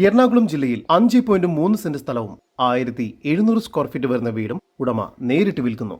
എറണാകുളം ജില്ലയിൽ അഞ്ച് പോയിന്റ് മൂന്ന് സെന്റ് സ്ഥലവും ആയിരത്തി എഴുന്നൂറ് സ്ക്വയർ ഫീറ്റ് വരുന്ന വീടും ഉടമ നേരിട്ട് വിൽക്കുന്നു.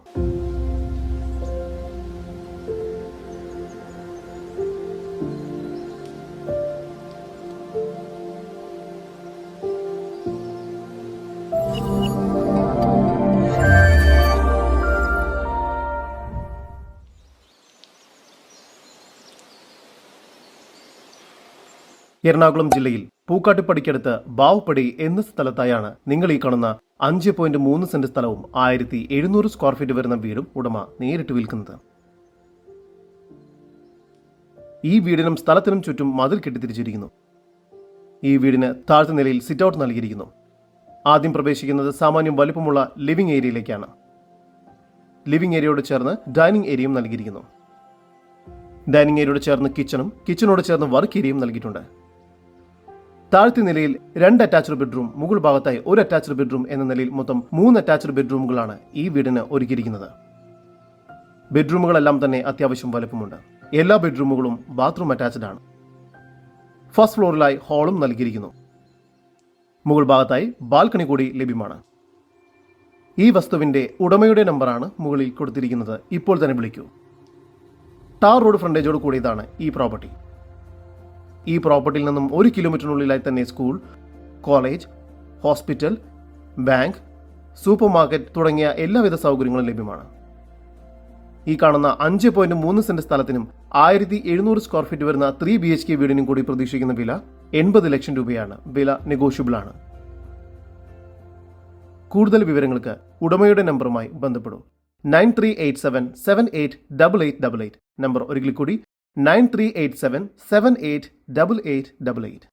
എറണാകുളം ജില്ലയിൽ. പൂക്കാട്ടുപടിക്കടുത്ത് ബാവുപടി എന്ന സ്ഥലത്തായാണ് നിങ്ങൾ ഈ കാണുന്ന അഞ്ച് പോയിന്റ് മൂന്ന് സെന്റ് സ്ഥലവും ആയിരത്തി എഴുന്നൂറ് സ്ക്വയർ ഫീറ്റ് വരുന്ന വീടും ഉടമ നേരിട്ട് വിൽക്കുന്നത്. ഈ വീടിനും സ്ഥലത്തിനും ചുറ്റും മതിൽ കെട്ടിത്തിരിച്ചിരിക്കുന്നു. ഈ വീടിന് താഴ്ത്ത നിലയിൽ സിറ്റ് ഔട്ട് നൽകിയിരിക്കുന്നു. ആദ്യം പ്രവേശിക്കുന്നത് സാമാന്യം വലുപ്പമുള്ള ലിവിംഗ് ഏരിയയിലേക്കാണ് ലിവിംഗ് ഏരിയയോട് ചേർന്ന് ഡൈനിങ് ഏരിയയും നൽകിയിരിക്കുന്നു. ഡൈനിങ് ഏരിയയോട് ചേർന്ന് കിച്ചണും കിച്ചണോട് ചേർന്ന് വർക്ക് ഏരിയയും നൽകിയിട്ടുണ്ട്. താഴ്ത്തി നിലയിൽ രണ്ട് അറ്റാച്ച്ഡ് ബെഡ്റൂം മുകൾ ഭാഗത്തായി ഒരു അറ്റാച്ച്ഡ് ബെഡ്റൂം എന്ന നിലയിൽ മൊത്തം മൂന്ന് അറ്റാച്ച്ഡ് ബെഡ്റൂമുകളാണ് ഈ വീടിന് ഒരുക്കിയിരിക്കുന്നത്. ബെഡ്റൂമുകളെല്ലാം തന്നെ അത്യാവശ്യം വലുപ്പമുണ്ട്. എല്ലാ ബെഡ്റൂമുകളും ബാത്റൂം അറ്റാച്ച്ഡ് ആണ്. ഫസ്റ്റ് ഫ്ലോറിലായി ഹാളും നൽകിയിരിക്കുന്നു. മുകൾ ഭാഗത്തായി ബാൽക്കണി കൂടി ലഭ്യമാണ്. ഈ വസ്തുവിന്റെ ഉടമയുടെ നമ്പറാണ് മുകളിൽ കൊടുത്തിരിക്കുന്നത്. ഇപ്പോൾ തന്നെ വിളിക്കൂ. ടാർ റോഡ് ഫ്രണ്ടേജോട് കൂടിയതാണ് ഈ പ്രോപ്പർട്ടി ഈ പ്രോപ്പർട്ടിയിൽ നിന്നും ഒരു കിലോമീറ്ററിനുള്ളിലായി തന്നെ school college hospital bank super market തുടങ്ങിയ എല്ലാവിധ സൗകര്യങ്ങളും ലഭ്യമാണ്. ഈ കാണുന്ന അഞ്ച് പോയിന്റ് മൂന്ന് സെന്റ് സ്ഥലത്തിനും ആയിരത്തി എഴുന്നൂറ് സ്ക്വയർ ഫീറ്റ് വരുന്ന ത്രീ ബി എച്ച് കെ വീടിനും കൂടി പ്രതീക്ഷിക്കുന്ന വില എൺപത് ലക്ഷം രൂപയാണ്. വില നെഗോഷ്യബിൾ ആണ്. കൂടുതൽ വിവരങ്ങൾക്ക് ഉടമയുടെ നമ്പറുമായി ബന്ധപ്പെടൂ. Nine three eight seven seven eight double eight double eight. Number ഒരിക്കൽ കൂടി 9387 788888.